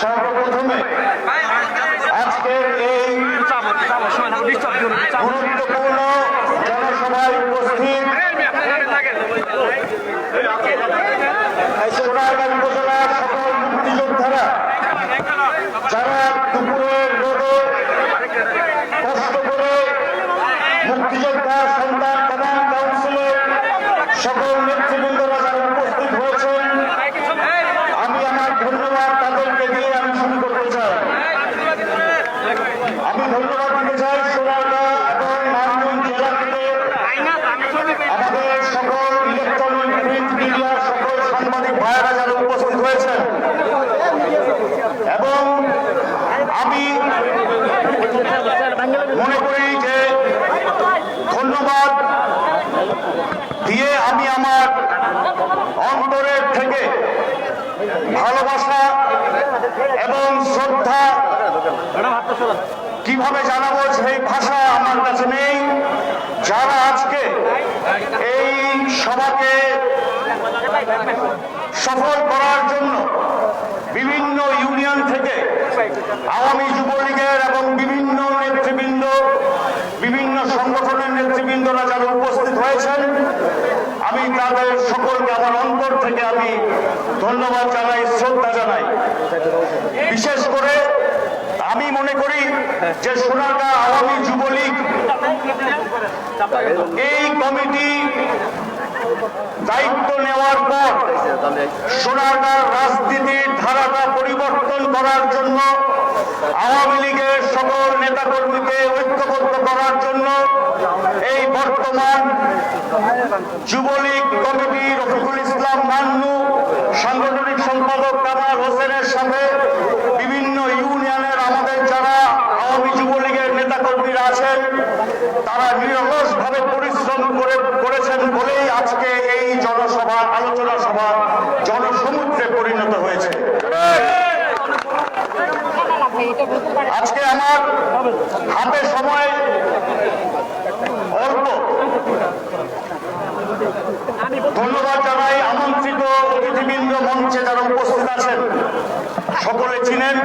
সর্বপ্রথমে আজকের এই গুরুত্বপূর্ণ জনসভায় উপস্থিত সোনারগাঁ উপজেলার সকল মুক্তিযোদ্ধারা যারা দুপুরের রোদে কষ্ট করে মুক্তিযোদ্ধা সন্তান কমান্ড কাউন্সিলের সকল নেতৃবৃন্দরা যারা উপস্থিত হয়েছেন আমি আমার ধন্যবাদ তাদেরকে দিয়ে আমি শুরু করতে চাই আমি ধন্যবাদ দিতে চাই সোনারগাঁ এবং মানগঞ্জ জেলা থেকে আমাদের সকল ইলেকট্রনিক প্রিন্ট মিডিয়ার সকল সাংবাদিক ভাইয়েরা যারা উপস্থিত হয়েছেন এবং আমি মনে করি যে ধন্যবাদ দিয়ে আমি আমার অন্তরের থেকে ভালোবাসা এবং শ্রদ্ধা কীভাবে জানাব সেই ভাষা আমার কাছে নেই। যারা আজকে এই সভাকে সফল করার জন্য বিভিন্ন ইউনিয়ন আওয়ামী যুবলীগের এবং বিভিন্ন নেতৃবৃন্দ, বিভিন্ন সংগঠনের নেতৃবৃন্দরা যারা উপস্থিত হয়েছেন, আমি তাদের সকলকে আমার অন্তর থেকে আমি ধন্যবাদ জানাই, শ্রদ্ধা জানাই। বিশেষ করে আমি মনে করি যে সোনারগাঁ আওয়ামী যুবলীগ এই কমিটি দায়িত্ব নেওয়ার পর সোনারগাঁর রাজনীতির ধারাটা পরিবর্তন করার জন্য আওয়ামী লীগের সকল নেতাকর্মীকে ঐক্যবদ্ধ করার জন্য এই বর্তমান যুবলীগ কমিটি রফিকুল ইসলাম মান্নু, সাংগঠনিক সম্পাদক কামাল হোসেনের সাথে বিভিন্ন ইউনিয়নের আমাদের যারা আওয়ামী যুবলীগের নেতাকর্মীরা আছেন তারা নিরলস ভাবে পরিশ্রম করে করেছেন বলেই আজকে এই জনসভা, আলোচনা সভা জনসমুদ্রে পরিণত হয়েছে। আজকে আমার হাতে সময় অল্প। ধন্যবাদ জানাই আমন্ত্রিত অতিথিবৃন্দ মঞ্চে যারা উপস্থিত আছেন সকলে চিনেন।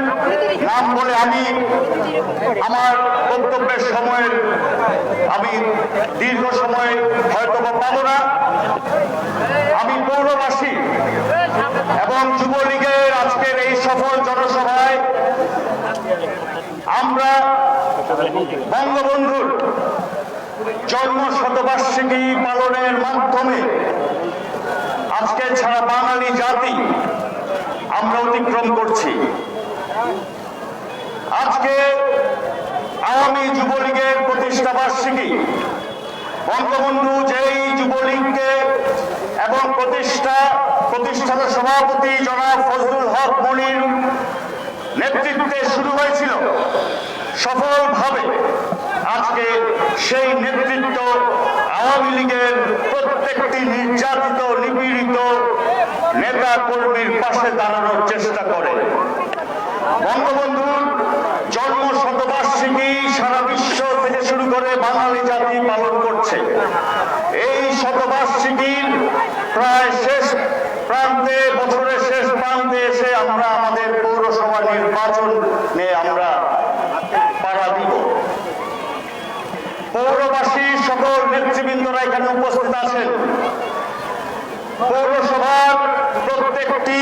নাম বলে আমি আমার বক্তব্যের সময়ের আমি দীর্ঘ সময় হয়তো বা পাবো না। আমি পৌরবাসী এবং যুবলীগের আজকের এই সফল জনসভায় আমরা বঙ্গবন্ধুর জন্ম শতবার্ষিকী পালনের মাধ্যমে আজকে ছাড়া বাঙালি জাতি আমরা অতিক্রম করছি। আজকে আওয়ামী যুবলীগের প্রতিষ্ঠা বার্ষিকী। বঙ্গবন্ধু যেই যুবলীগকে এবং প্রতিষ্ঠা, প্রতিষ্ঠাতা সভাপতি জনাব ফজলুল হক মনির নেতৃত্বে শুরু হয়েছিল, সফলভাবে আজকে সেই নেতৃত্ব আওয়ামী লীগের প্রত্যেকটি নির্যাতিত, নিপীড়িত নেতা কর্মীর পাশে দাঁড়ানোর চেষ্টা করে। বঙ্গবন্ধুর জন্ম শতবার্ষিকী সারা বিশ্ব থেকে শুরু করে বাঙালি জাতি পালন করছে। এই শতবার্ষিকীর প্রায় শেষ প্রান্তে, বছরের শেষ প্রান্তে এসে আমরা আমাদের পৌরসভা নির্বাচন নিয়ে আমরা পাড়া দিব পৌরবাসী সকল নেতৃবৃন্দরা এখানে উপস্থিত আছেন। পৌরসভার প্রত্যেকটি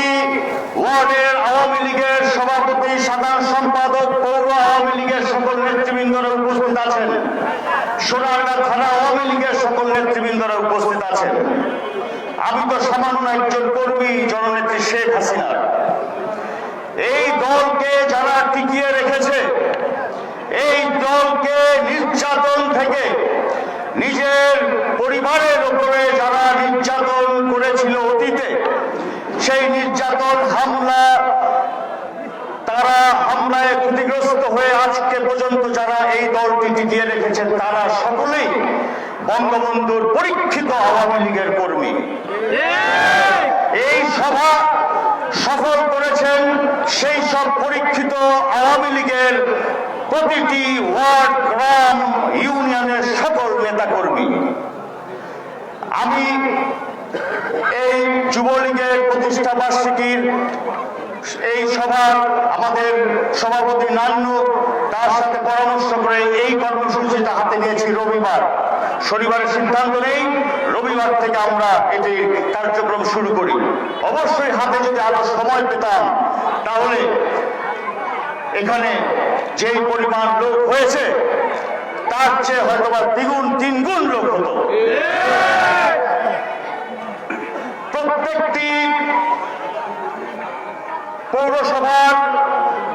ওয়ার্ডের আওয়ামী লীগের সভাপতি, সাধারণ সম্পাদক, পৌর আওয়ামী লীগের সকল নেতৃবৃন্দরা উপস্থিত আছেন। সোনারগাঁ থানা আওয়ামী লীগের সকল নেতৃবৃন্দরা উপস্থিত আছেন। আমি তো সামান্য একজন কর্মী, জননেত্রী শেখ হাসিনা। এই দলকে যারা টিকিয়ে রেখেছে নির্যাতন থেকে নিজের পরিবারের উপরে যারা নির্যাতন করেছিল অতীতে, সেই নির্যাতন, হামলা, তারা হামলায় ক্ষতিগ্রস্ত হয়ে আজকে পর্যন্ত যারা এই দলটি টিকিয়ে রেখেছেন, তারা সকলেই বঙ্গবন্ধুর পরীক্ষিত আওয়ামী লীগের কর্মী। এই সভা সফল করেছেন সেই সব পরীক্ষিত আওয়ামী লীগের প্রতিটি ওয়ার্ড গ্রাম ইউনিয়নের সকল নেতাকর্মী। আমি এই যুবলীগের প্রতিষ্ঠা বার্ষিকীর এই সভার আমাদের সভাপতি নান্নু তার সাথে পরামর্শ করে এই কর্মসূচিটা হাতে নিয়েছি রবিবার। শনিবারের সিদ্ধান্ত নেই, রবিবার থেকে আমরা এটি কার্যক্রম শুরু করি। অবশ্যই হাতে যদি আরও সময় পেতাম, তাহলে এখানে যেই পরিমাণ লোক হয়েছে তার চেয়ে হয়তো বা দ্বিগুণ তিনগুণ লোক হতো। প্রত্যেকটি পৌরসভার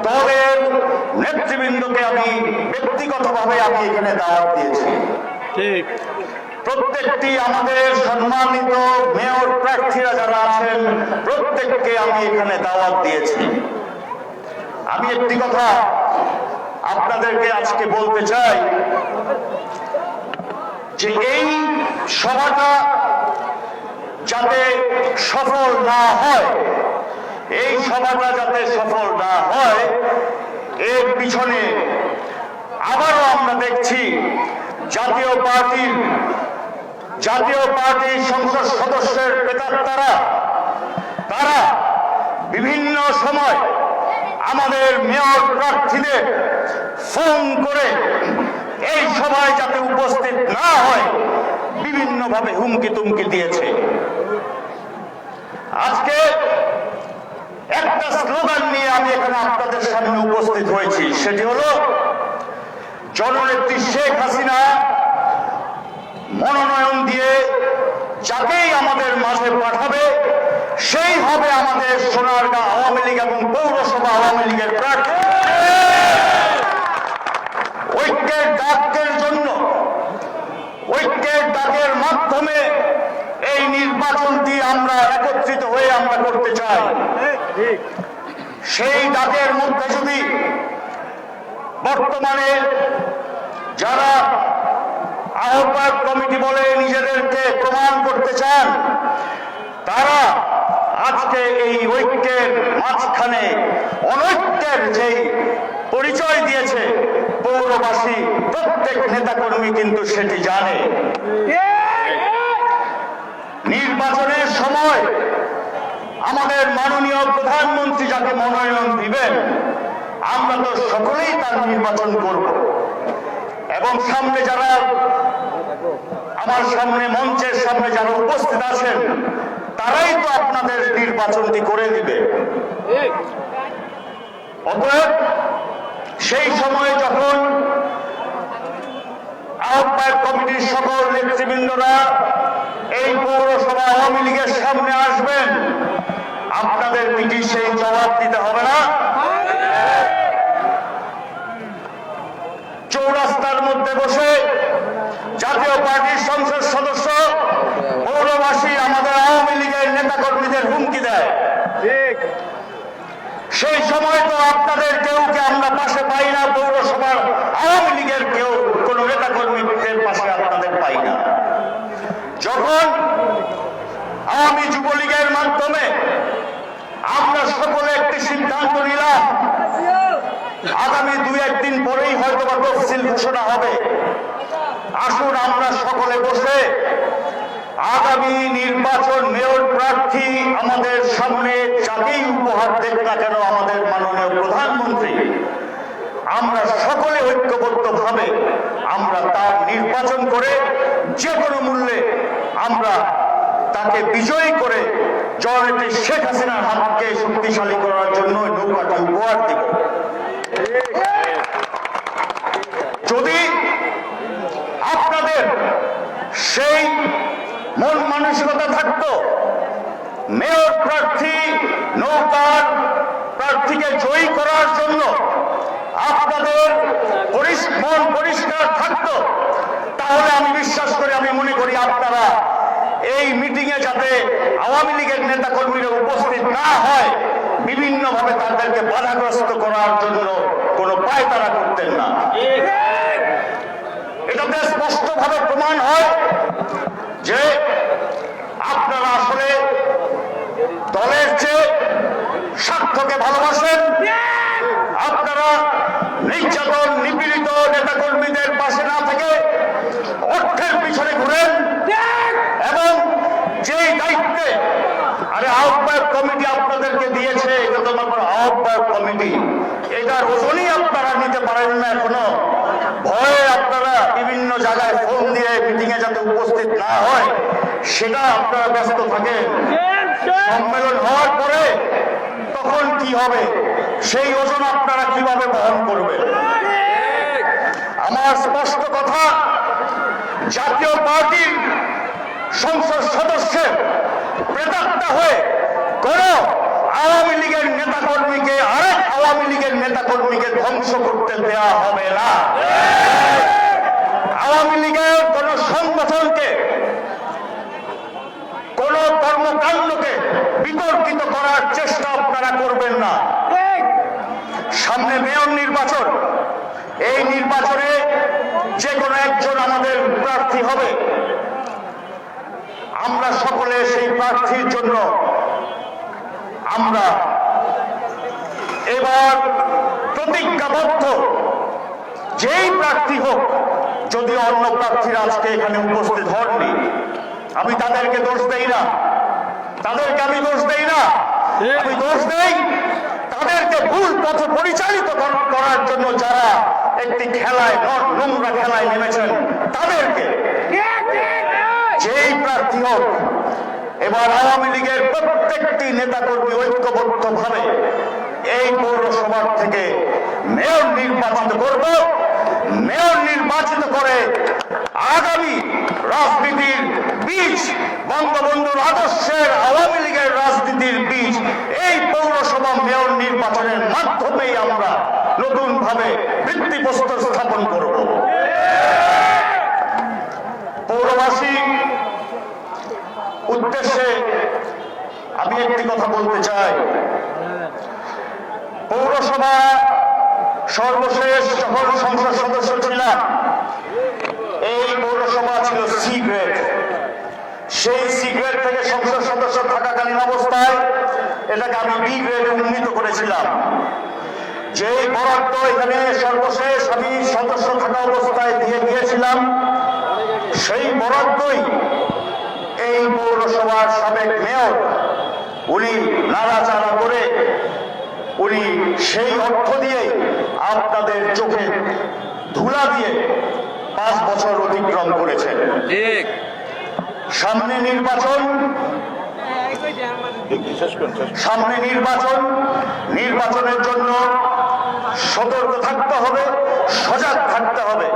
দলের নেতৃবৃন্দকে আমি ব্যক্তিগতভাবে আমি এখানে দাওয়াত দিয়েছি। ঠিক। প্রত্যেকটি আমাদের সম্মানিত মেয়র প্রার্থীরা যারা আছেন প্রত্যেককে আমি এখানে দাওয়াত দিয়েছি। আমি একটি কথা আপনাদেরকে আজকে বলতে চাই যে এই সভাটা যাতে সফল না হয়, এই সভাটা যাতে সফল না হয়, এর পিছনে আবারও আমরা দেখছি জাতীয় পার্টির জাতীয় পার্টির সংসদ সদস্যের প্রেতাত্মারা তারা বিভিন্ন সময় আমাদের মেয়র প্রার্থীদের ফোন করে এই সভায় যাতে উপস্থিত না হয়, বিভিন্নভাবে হুমকি তুমকি দিয়েছে। আজকে একটা স্লোগান নিয়ে আমি এখানে আপনাদের সামনে উপস্থিত হয়েছি। সেটি হলো, জননেত্রী শেখ হাসিনা মনোনয়ন দিয়ে যাকেই আমাদের মাঝে পাঠাবে সেই আমাদের সোনারগাঁ আওয়ামী লীগ এবং পৌরসভা আওয়ামী লীগের প্রার্থী। ঐক্যের ডাকের জন্য, ঐক্যের ডাকের মাধ্যমে এই নির্বাচনটি আমরা একত্রিত হয়ে আমরা করতে চাই। সেই ডাকের মধ্যে যদি বর্তমানে যারা আহ্বায়ক কমিটি বলে নিজেদেরকে প্রমাণ করতে চান, তারা আজকে এই ঐক্যের মাঝখানে অনৈক্যের যেই পরিচয় দিয়েছে পৌরবাসী, প্রত্যেক নেতাকর্মী কিন্তু সেটি জানে। নির্বাচনের সময় আমাদের মাননীয় প্রধানমন্ত্রী যাকে মনোনয়ন দিবেন, আমরা তো সকলেই তার নির্বাচন করব। এবং সামনে যারা, আমার সামনে মঞ্চের সামনে যারা উপস্থিত আছেন তারাই তো আপনাদের নির্বাচনটি করে দিবে। অতএব সেই সময় যখন আহ্বায়ক কমিটির সকল নেতৃবৃন্দরা এই পৌরসভা আওয়ামী লীগের সামনে আসবেন, আপনাদের কি সেই জবাব দিতে হবে না। চৌরাস্তার মধ্যে বসে জাতীয় পার্টির সংসদ সদস্য পৌরবাসী আমাদের আওয়ামী লীগের নেতাকর্মীদের হুমকি দেয়। ঠিক। সেই সময় তো আপনাদের কেউকে আমরা পাশে পাই না পৌরসভার আওয়ামী লীগের কেউ কোন নেতা কর্মীদের পাশে আপনাদের পাই না। যখন আওয়ামী যুবলীগের মাধ্যমে আমরা সকলে একটি সিদ্ধান্ত নিলাম আগামী দুই একদিন পরেই হয়তো বা তফসিল ঘোষণা হবে আসুন আমরা সকলে বসে আগামী নির্বাচন মেয়র প্রার্থী আমাদের সামনে যাকেই উপহার দেবে না কেন আমাদের মাননীয় প্রধানমন্ত্রী? আমরা সকলে ঐক্যবদ্ধ ভাবে আমরা তার নির্বাচন করে যে কোনো মূল্যে আমরা তাকে বিজয়ী করে জননেত্রী শেখ হাসিনার হাতকে শক্তিশালী করার জন্য নৌকাটি উপহার দিব। যদি আপনাদের সেই মন মানসিকতা থাকতো। মেয়র প্রার্থী, নৌকার প্রার্থীকে জয়ী করার জন্য আপনাদের মন পরিষ্কার থাকতো। তাহলে আমি বিশ্বাস করি, আমি মনে করি আপনারা এই মিটিং এ যাতে আওয়ামী লীগের নেতা কর্মীরা উপস্থিত না হয় বিভিন্ন ভাবে তাদেরকে বাধাগ্রস্ত করার জন্য কোনো পায় তারা করতেন না। এটাতে স্পষ্ট ভাবে প্রমাণ হয়। যে আপনারা আসলে দলের চেয়ে স্বার্থকে ভালোবাসেন, আপনারা নির্যাতন, নিপীড়িত নেতাকর্মীদের পাশে না থেকে অর্থের পিছনে ঘুরেন এবং যেই দায়িত্বে, আরে আহ্বায়ক কমিটি আপনাদেরকে দিয়েছে, এটা তো আমার এটার ওজনই আপনারা নিতে পারেন না এখনও। বিভিন্ন জায়গায় ফোন দিয়ে মিটিং এ যাতে উপস্থিত না হয়, সেটা আপনারা ব্যস্ত থাকেন। সম্মেলন হওয়ার পরে তখন কি হবে, সেই ওজন আপনারা কীভাবে বহন করবেন? আমার স্পষ্ট কথা, জাতীয় পার্টির সংসদ সদস্যের প্রেতাত্মা হয়ে কোন আওয়ামী লীগের নেতাকর্মীকে আরেক আওয়ামী লীগের নেতাকর্মীকে ধ্বংস করতে দেয়া হবে না। আওয়ামী লীগের কোন সংগঠনকে, কোন কর্মকাণ্ডকে বিতর্কিত করার চেষ্টা আপনারা করবেন না। সামনে মেয়র নির্বাচন, এই নির্বাচনে যে কোনো একজন আমাদের প্রার্থী হবে। আমরা সকলে সেই প্রার্থীর জন্য আমরা এবার প্রতিজ্ঞাবদ্ধ, যেই প্রার্থী হোক যদি অন্য প্রার্থীরা আজকে এখানে উপস্থিত হননি, আমি তাদেরকে দোষ দেই না। তাদেরকে আমি দোষ দেই না। আমি দোষ দেই তাদেরকে ভুল পথে পরিচালিত কর- করার জন্য যারা একটি খেলায় নোংরা খেলায় নেমেছেন, তাদেরকে যেই প্রার্থী হোক, এবার আওয়ামী লীগের প্রত্যেকটি নেতাকর্মী ঐক্যবদ্ধ ভাবে এই পৌরসভার থেকে মেয়র নির্বাচিত করব। মেয়র নির্বাচিত করে আগামী রাজনীতির বীজ বঙ্গবন্ধুর আদর্শের আওয়ামী লীগের রাজনীতির বীজ, এই পৌরসভা মেয়র নির্বাচনের মাধ্যমেই আমরা নতুন ভাবে ভিত্তিপ্রস্তর স্থাপন করব। পৌরবাসী, উদ্দেশ্যে আমি একটি কথা বলতে চাই। পৌরসভা সর্বশেষ যখন সংসদ সদস্য ছিলাম এই পৌরসভা ছিল সি সেই সি থেকে সংসদ সদস্য থাকাকালীন অবস্থায় এটাকে আমি বি গ্রেডে উন্নীত করেছিলাম। যে বরাদ্দ এখানে সর্বশেষ আমি সদস্য থাকা অবস্থায় দিয়ে দিয়েছিলাম, সেই বরাদ্দই এই পৌরসভার সাবেক মেয়র, উনি নাড়াচাড়া করে উনি সেই অর্থ দিয়ে আপনাদের চোখে ধুলা দিয়ে পাঁচ বছর অতিক্রম করেছেন। সামনে নির্বাচন সামনে নির্বাচন নির্বাচনের জন্য সতর্ক থাকতে হবে সজাগ থাকতে হবে।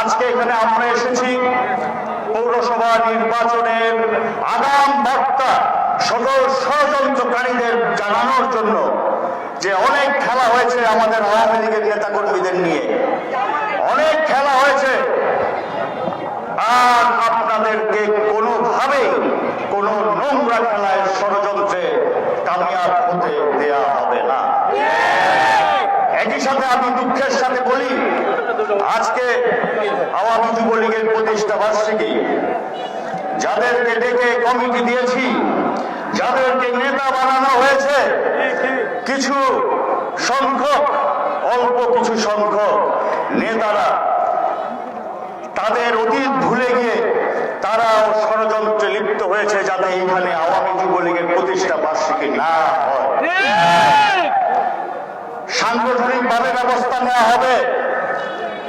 আজকে এখানে আমরা এসেছি পৌরসভা নির্বাচনের আগাম বার্তা সকল ষড়যন্ত্রকারীদের জানানোর জন্য। যে অনেক খেলা হয়েছে আমাদের আওয়ামী লীগের নেতাকর্মীদের নিয়ে। অনেক খেলা হয়েছে। আর আপনাদেরকে কোনোভাবেই কোনো নোংরা খেলায় ষড়যন্ত্রে কামিয়াব হতে দেয়া হবে না। একই সাথে আমি দুঃখের সাথে বলি, আজকে আওয়ামী যুবলীগের প্রতিষ্ঠা বার্ষিকী, যাদেরকে ডেকে কমিটি দিয়েছি, যাদেরকে নেতা বানানো হয়েছে কিছু সংখ্যক, অল্প কিছু সংখ্যক নেতারা তাদের অতীত ভুলে গিয়ে তারাও ষড়যন্ত্রে লিপ্ত হয়েছে যাতে এখানে আওয়ামী যুবলীগের প্রতিষ্ঠা বার্ষিকী না হয়। সাংগঠনিক ভাবে ব্যবস্থা নেওয়া হবে,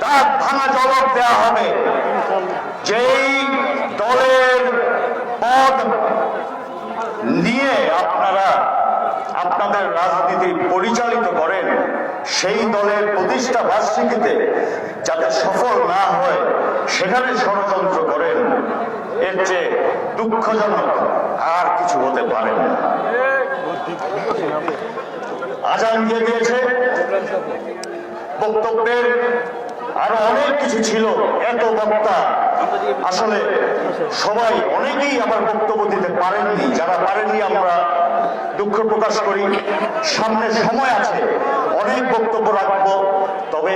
তার ভাঙা জবাব দেওয়া হবে। যেই দলের পদ নিয়ে আপনারা আপনাদের রাজনীতি পরিচালিত করেন, সেই দলের প্রতিষ্ঠা বার্ষিকীতে যাতে সফল না হয়, সেখানে ষড়যন্ত্র করেন, এর চেয়ে দুঃখজনক আর কিছু হতে পারে আজান দিয়ে দিয়েছে? বক্তব্যের আরও অনেক কিছু ছিল, এত বক্তা। আসলে সবাই অনেকেই আমার বক্তব্য দিতে পারেননি, যারা পারেননি আমরা দুঃখ প্রকাশ করি। সামনে সময় আছে, অনেক বক্তব্য রাখব, তবে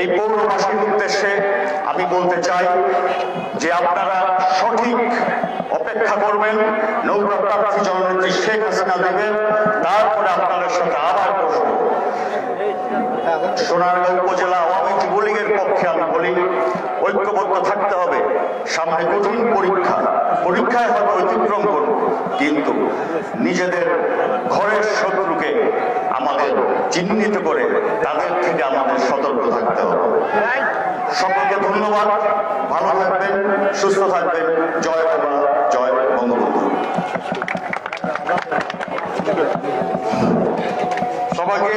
এই পৌরবাসীর উদ্দেশ্যে আমি বলতে চাই যে আপনারা সঠিক অপেক্ষা করবেন, নৌকা প্রার্থী জননেত্রী শেখ হাসিনা দেবেন তারপরে আপনাদের সাথে আবার বসবো। সোনারগাঁও উপজেলা পক্ষে আমি বলি ঐক্যবদ্ধ থাকতে হবে। সামনে কঠিন পরীক্ষা। পরীক্ষায় হয়তো অতিক্রম করব কিন্তু নিজেদের ঘরের শত্রুকে আমাদের চিহ্নিত করে তাদের থেকে আমাদের সতর্ক থাকতে হবে। সকলকে ধন্যবাদ। ভালো থাকবেন, সুস্থ থাকবেন। জয় বাবা জয় বঙ্গবন্ধু। সবাইকে